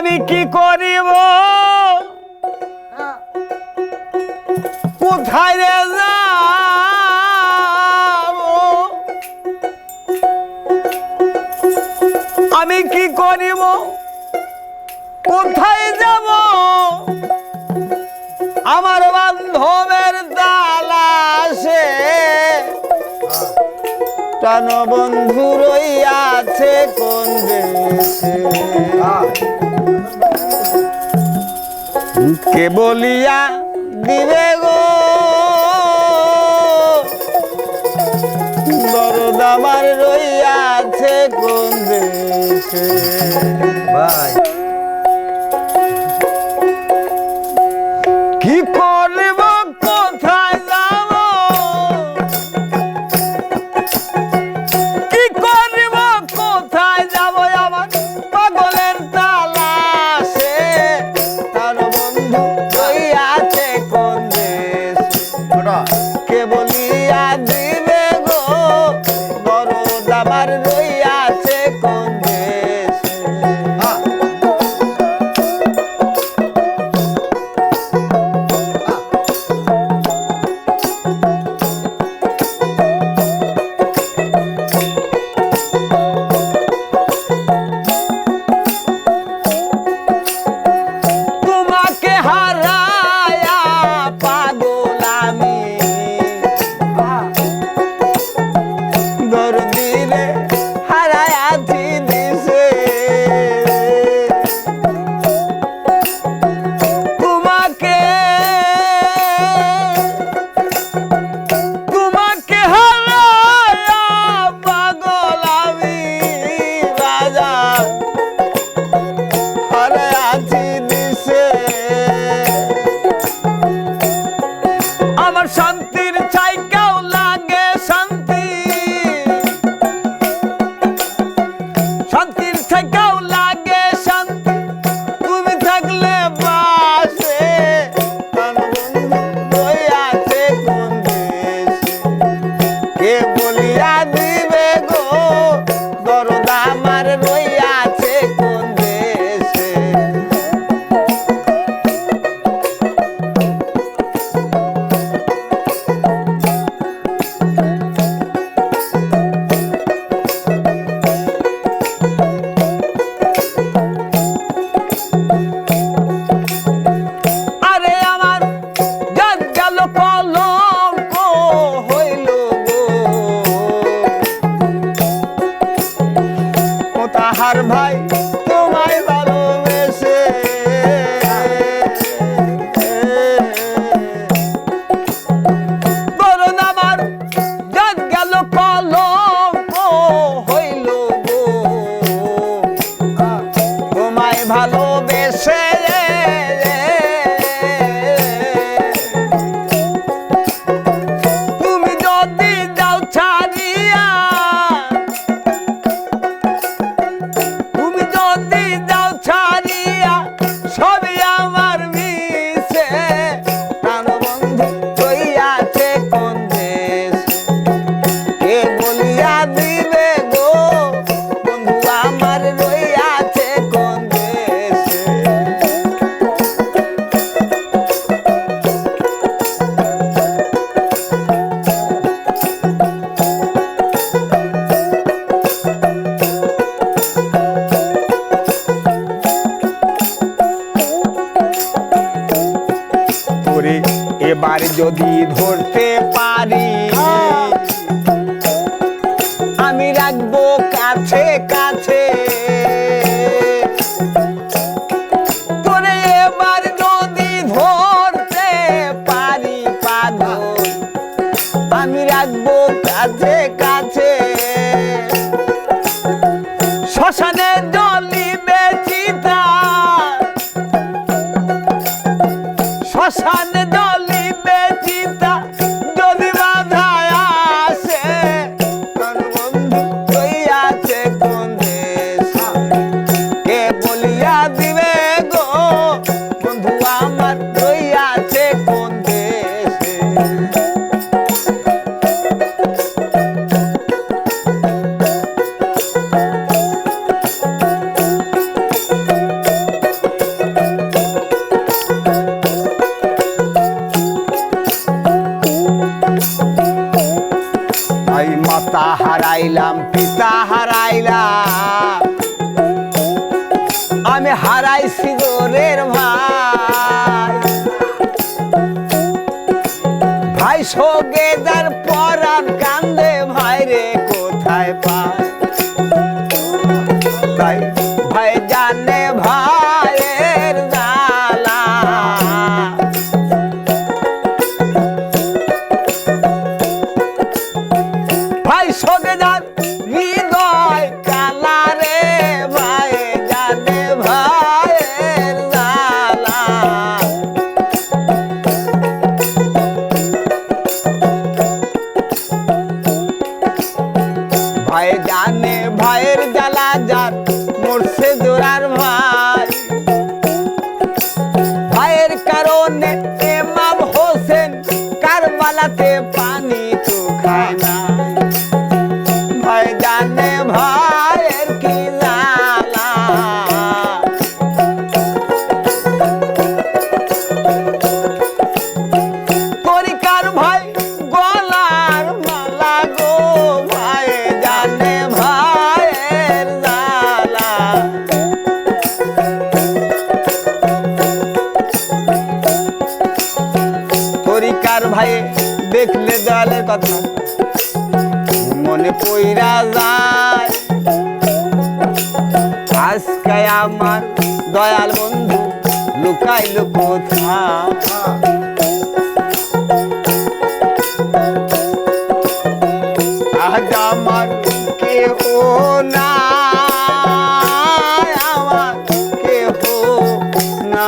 আমি কি করিব? কোথায় রে আমি কি করিব? কোথায় যাব? আমার বান্ধবে প্রাণবন্ধু রইয়াছে কোন দেশে? কে বলিয়া দিবে গো? দরদ আমার রইয়াছে কোন দেশে? ভাই আমার শান্তি bottom height. রাখব কাছে কাছে। প্রেমে হারাই সিদরের ভাই। ভাই সঙ্গে যার পরাণ কান্দে, ভাই রে কোথায় পায়? ভাই জানে ভাই ভাই, দেখলে দলে কথা। মনে পইরা যায়। আজকে আমার দয়াল বন্ধু লুকাইল কোথায়? আমার কেহ না আমার কেহ না